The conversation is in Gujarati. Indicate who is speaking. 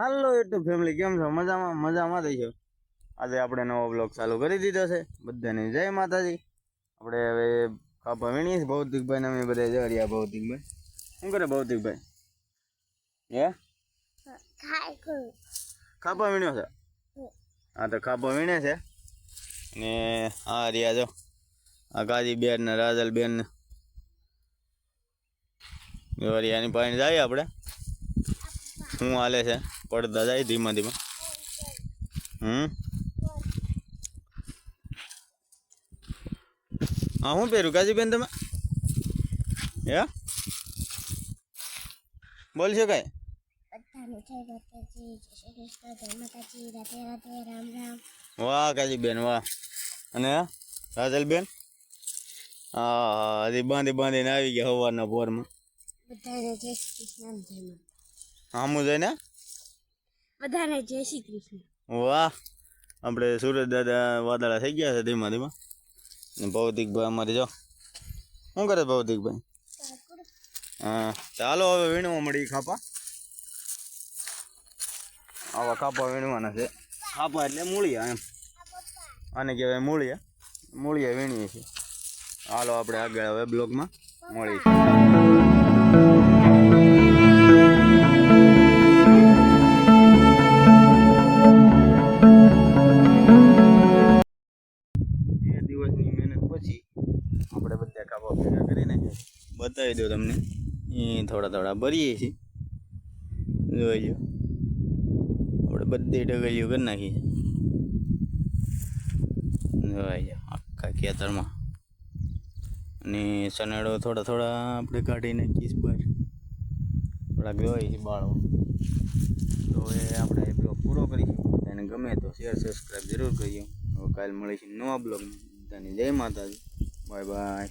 Speaker 1: હાલો યુટ્યુબ ફેમિલી કેમ છો? મજામાં મજામાં થઈ છો આજે આપણે નવો બ્લોગ ચાલુ કરી દીધો છે. બધાને જય માતાજી. આપણે હવે કાપા વીણીએ ભૌતિકભાઈ અમે બધા જરિયા ભૌતિકભાઈ. શું કરે ભૌતિકભાઈ? હે? કાપા વીણ્યો છે? હા, તો કાપા વીણે છે. ને આ રહ્યા જો, આ ગાજી બેન ને, રાજલ બેન ને. જરિયાની પાણી જાય આપણે. શું હાલે છે? પડતા જાય ધીમા ધીમા. હમ? હા હું પહેર્યું કાજીબેન તમે? હે? બોલશો કાંઈ?
Speaker 2: બધાને જય માતાજી જય શ્રી કૃષ્ણ જય માતાજી રાધે રાધે રામ રામ.
Speaker 1: વાહ કાજીબેન વાહ. અને રાજલબેન? હા હા હજી બાંધી બાંધીને આવી ગયા સવારના પોરમાં
Speaker 2: બધાને જય શ્રી કૃષ્ણ જય માતા
Speaker 1: આમું જઈને?
Speaker 2: બધાને જય શ્રી કૃષ્ણ.
Speaker 1: વાહ. આપણે સુરજ દાદા વાદળા થઈ ગયા છે ધીમા ધીમા. ને ભૌતિકભાઈ અમારે જો. શું કરે ભૌતિકભાઈ? હા ચાલો હવે વીણવા મળી ખાપા. આવા ખાપા વીણવાના છે. ખાપા એટલે મૂળિયા એમ. આને કહેવાય મૂળિયા. મૂળિયા વીણીએ છીએ. હાલો આપણે આગળ હવે બ્લોગમાં મળી આપણે બધા કાપા ભેગા કરીને બતાવી દો તમને. એ થોડા થોડા ભરીએ છીએ. જોઈજો આપણે બધી ડગલીઓ કરી નાખીએ. જોઈજો આખા ખેતરમાં. અને સનેડો થોડા થોડા આપણે કાઢી નાખીએ બહાર. થોડાક જોઈએ છે બાળો. તો એ આપણે બ્લોગ પૂરો કરીશું એને ગમે તો શેર, સબસ્ક્રાઈબ જરૂર કરીએ. હવે કાલે મળીશું નવા બ્લોગમાં. જય માતાજી. Bye bye.